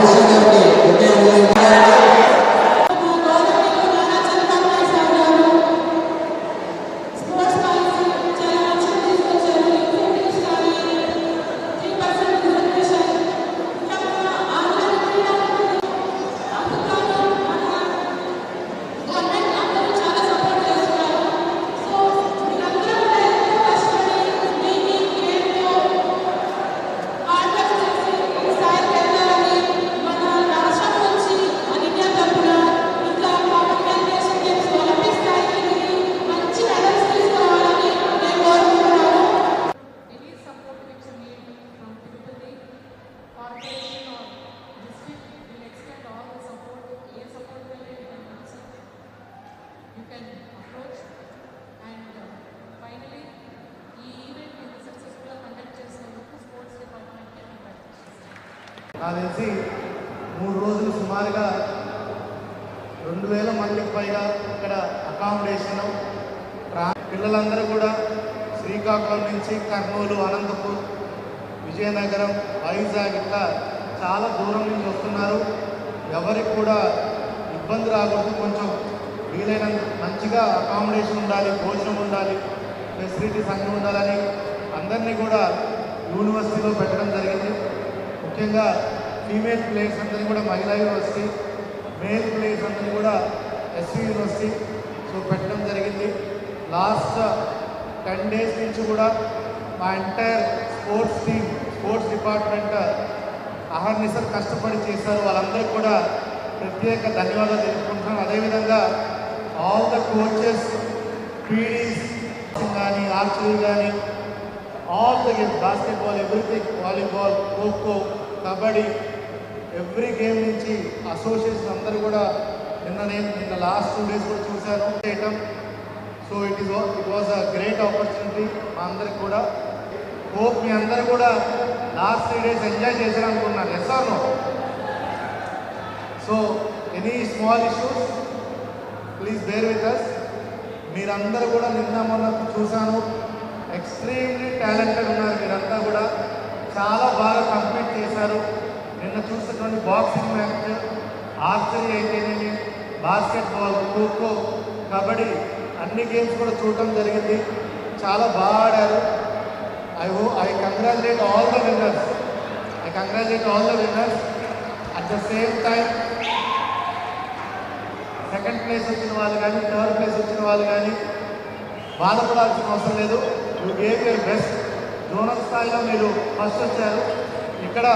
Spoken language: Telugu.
愛車により夢を応援 corporation or district will extend all the support, support will. You can approach and uh, finally ఈ ఈవెంట్ సక్సెస్ఫుల్గా కండక్ట్ చేసినందుకు స్పోర్ట్స్ డిపార్ట్మెంట్కి నాకు తెలిసి మూడు రోజులు సుమారుగా రెండు వేల మందికి పైగా ఇక్కడ అకామిడేషను పిల్లలందరూ కూడా శ్రీకాకుళం నుంచి కర్నూలు అనంతపూర్ విజయనగరం వైజాగ్ ఇట్లా చాలా దూరం నుంచి వస్తున్నారు. ఎవరికి కూడా ఇబ్బంది రాకూడదు. కొంచెం వీలైనంత మంచిగా అకామిడేషన్ ఉండాలి భోజనం ఉండాలి ఫెసిలిటీస్ అన్నీ ఉండాలని అందరినీ కూడా యూనివర్సిటీలో పెట్టడం జరిగింది. ముఖ్యంగా ఫీమేల్ ప్లేయర్స్ అందరినీ కూడా మహిళా యూనివర్సిటీ మేల్ ప్లేయర్స్ అందరినీ కూడా ఎస్సీ యూనివర్సిటీ సో పెట్టడం జరిగింది. లాస్ట్ టెన్ డేస్ నుంచి కూడా మా entire sports team sports department అహర్నిశలు కష్టపడి చేశారు. వాళ్ళందరికీ కూడా ప్రత్యేక ధన్యవాదాలు తెలుపుకుంటున్నాను అదేవిధంగా ఆల్ ద కోచెస్ పీడీస్ కానీ ఆర్చరీ కానీ all the games basketball everything volleyball kho-kho kabaddi every game నుంచి అసోసియేషన్ అందరూ కూడా నిన్న నేను నిన్న లాస్ట్ టూ డేస్ కూడా చూశాను. చేయటం. So it is it was a great opportunity మా అందరికి కూడా హోప్ మీ అందరూ కూడా లాస్ట్ త్రీ డేస్ ఎంజాయ్ చేశారు అనుకున్నాను. S R no so any small issues please bear with us మీరందరూ కూడా నిన్న మొన్న చూశాను. ఎక్స్ట్రీమ్లీ టాలెంటెడ్ ఉన్నారు మీరంతా కూడా. చాలా బాగా కంప్లీట్ చేశారు. నిన్న చూసినటువంటి బాక్సింగ్ మ్యాచ్ ఆర్చరీ అయితేనేమి? బాస్కెట్బాల్ ఖోఖో కబడ్డీ అన్ని గేమ్స్ కూడా చూడటం జరిగింది. చాలా బాగా ఆడారు. I who I congratulate all the winners I congratulate all the winners at the same time second place వచ్చిన వాళ్ళు కానీ థర్డ్ ప్లేస్ వచ్చిన వాళ్ళు కానీ బాధపడాల్సిన అవసరం లేదు. You gave your best zonal స్థాయిలో మీరు ఫస్ట్ వచ్చారు. ఇక్కడ